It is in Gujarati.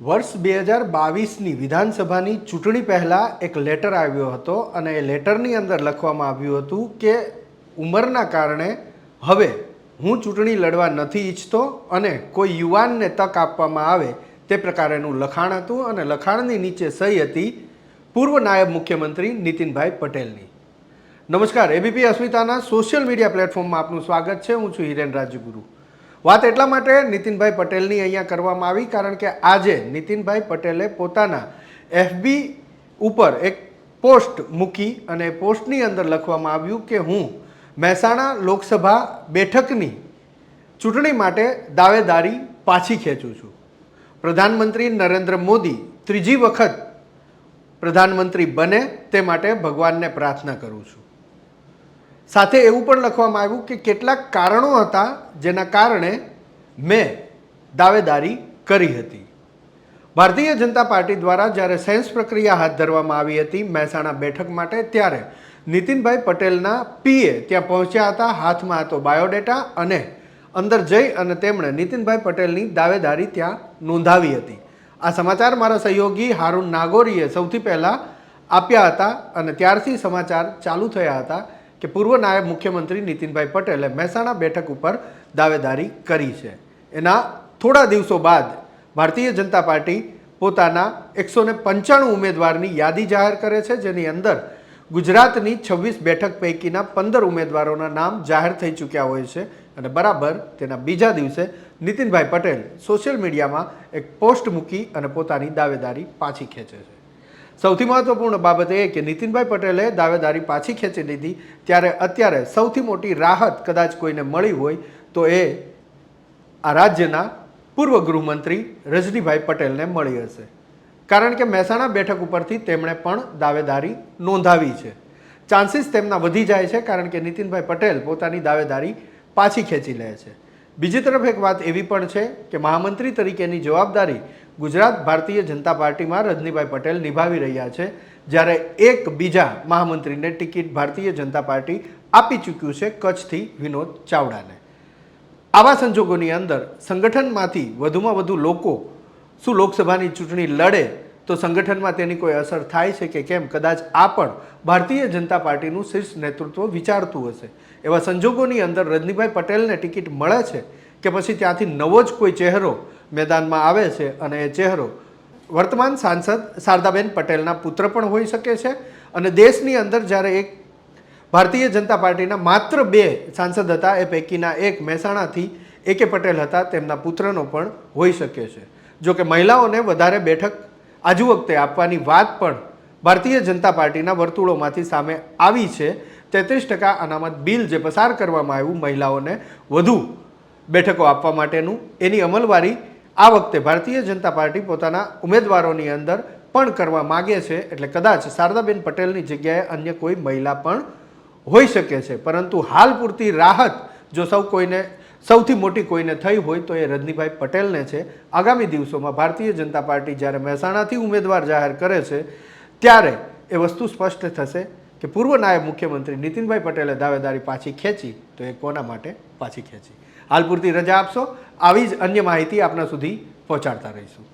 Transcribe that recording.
વર્ષ બે હજાર બાવીસની વિધાનસભાની ચૂંટણી પહેલાં એક લેટર આવ્યો હતો અને એ લેટરની અંદર લખવામાં આવ્યું હતું કે ઉંમરના કારણે હવે હું ચૂંટણી લડવા નથી ઈચ્છતો અને કોઈ યુવાનને તક આપવામાં આવે તે પ્રકારેનું લખાણ હતું અને લખાણની નીચે સહી હતી પૂર્વ નાયબ મુખ્યમંત્રી નીતિનભાઈ પટેલની. નમસ્કાર, એબીપી અસ્મિતાના સોશિયલ મીડિયા પ્લેટફોર્મમાં આપનું સ્વાગત છે. હું છું હિરેન રાજગુરુ. વાત એટલા માટે નીતિનભાઈ પટેલની અહીંયા કરવામાં આવી, કારણ કે આજે નીતિનભાઈ પટેલે પોતાના એફબી ઉપર એક પોસ્ટ મૂકી અને પોસ્ટની અંદર લખવામાં આવ્યું કે હું મહેસાણા લોકસભા બેઠકની ચૂંટણી માટે દાવેદારી પાછી ખેંચું છું. પ્રધાનમંત્રી નરેન્દ્ર મોદી ત્રીજી વખત પ્રધાનમંત્રી બને તે માટે ભગવાનને પ્રાર્થના કરું છું. સાથે એવું પણ લખવામાં આવ્યું કે કેટલાક કારણો હતા જેના કારણે મેં દાવેદારી કરી હતી. ભારતીય જનતા પાર્ટી દ્વારા જ્યારે સેન્સ પ્રક્રિયા હાથ ધરવામાં આવી હતી મહેસાણા બેઠક માટે, ત્યારે નીતિનભાઈ પટેલના પીએ ત્યાં પહોંચ્યા હતા, હાથમાં હતો બાયોડેટા અને અંદર જઈ અને તેમણે નીતિનભાઈ પટેલની દાવેદારી ત્યાં નોંધાવી હતી. આ સમાચાર મારા સહયોગી હારૂન નાગોરીએ સૌથી પહેલાં આપ્યા હતા અને ત્યારથી સમાચાર ચાલુ થયા હતા. કે પૂર્વ નાયબ મુખ્યમંત્રી નીતિનભાઈ પટેલે મહેસાણા બેઠક ઉપર દાવેદારી કરી છે. એના થોડા દિવસો બાદ ભારતીય જનતા પાર્ટી પોતાના એકસો ને પંચાણું ઉમેદવારની યાદી જાહેર કરે છે, જેની અંદર ગુજરાતની છવ્વીસ બેઠક પૈકીના પંદર ઉમેદવારોના નામ જાહેર થઈ ચૂક્યા હોય છે અને બરાબર તેના બીજા દિવસે નીતિનભાઈ પટેલ સોશિયલ મીડિયામાં એક પોસ્ટ મૂકી અને પોતાની દાવેદારી પાછી ખેંચે છે. સૌથી મહત્વપૂર્ણ બાબત એ કે નીતિનભાઈ પટેલે દાવેદારી પાછી ખેંચી લીધી. ત્યારે અત્યારે સૌથી મોટી રાહત કદાચ કોઈને મળી હોય તો એ આ રાજ્યના પૂર્વ ગૃહમંત્રી રજનીભાઈ પટેલને મળી હશે. કારણ કે મહેસાણા બેઠક ઉપરથી તેમણે પણ દાવેદારી નોંધાવી છે. ચાન્સીસ તેમના વધી જાય છે કારણ કે નીતિનભાઈ પટેલ પોતાની દાવેદારી પાછી ખેંચી લે છે. બીજી તરફ એક વાત એવી પણ છે કે મહામંત્રી તરીકેની જવાબદારી ગુજરાત ભારતીય જનતા પાર્ટીમાં રજનીભાઈ પટેલ નિભાવી રહ્યા છે, જ્યારે એક બીજા મહામંત્રીને ટિકિટ ભારતીય જનતા પાર્ટી આપી ચૂક્યું છે કચ્છથી વિનોદ ચાવડાને. આવા સંજોગોની અંદર સંગઠનમાંથી વધુમાં વધુ લોકો શું લોકસભાની ચૂંટણી લડે, તો સંગઠનમાં તેની કોઈ અસર થાય છે કે કેમ? કદાચ આ પણ ભારતીય જનતા પાર્ટીનું શીર્ષ નેતૃત્વ વિચારતું હશે. એવા સંજોગોની અંદર રજનીભાઈ પટેલને ટિકિટ મળે છે કે પછી ત્યાંથી નવો જ કોઈ ચહેરો મેદાનમાં આવે છે અને એ ચહેરો વર્તમાન સાંસદ શારદાબેન પટેલના પુત્ર પણ હોઈ શકે છે અને દેશની અંદર જ્યારે એક ભારતીય જનતા પાર્ટીના માત્ર બે સાંસદ હતા, એ પૈકીના એક મહેસાણાથી એ કે પટેલ હતા, તેમના પુત્રનો પણ હોઈ શકે છે. જો કે મહિલાઓને વધારે બેઠક આજુ વખતે આપવાની વાત પણ ભારતીય જનતા પાર્ટીના વર્તુળોમાંથી સામે આવી છે. તેત્રીસ ટકા અનામત બિલ જે પસાર કરવામાં આવ્યું, મહિલાઓને વધુ બેઠકો આપવા માટેનું એની અમલવારી આ વખતે ભારતીય જનતા પાર્ટી પોતાના ઉમેદવારોની અંદર પણ કરવા માગે છે. એટલે કદાચ શારદાબેન પટેલની જગ્યાએ અન્ય કોઈ મહિલા પણ હોઈ શકે છે. પરંતુ હાલ પૂરતી રાહત જો સૌ કોઈને, સૌથી મોટી કોઈને થઈ હોય તો એ રજનીભાઈ પટેલને છે. આગામી દિવસોમાં ભારતીય જનતા પાર્ટી જ્યારે મહેસાણાથી ઉમેદવાર જાહેર કરે છે, ત્યારે એ વસ્તુ સ્પષ્ટ થશે. કે પૂર્વ નાયબ મુખ્યમંત્રી નીતિનભાઈ પટેલે દાવેદારી પાછી ખેંચી તો એ કોના માટે પાછી ખેંચી? હાલ પૂરતી રજા આપશો, આવી જ અન્ય માહિતી આપના સુધી પહોંચાડતા રહીશું.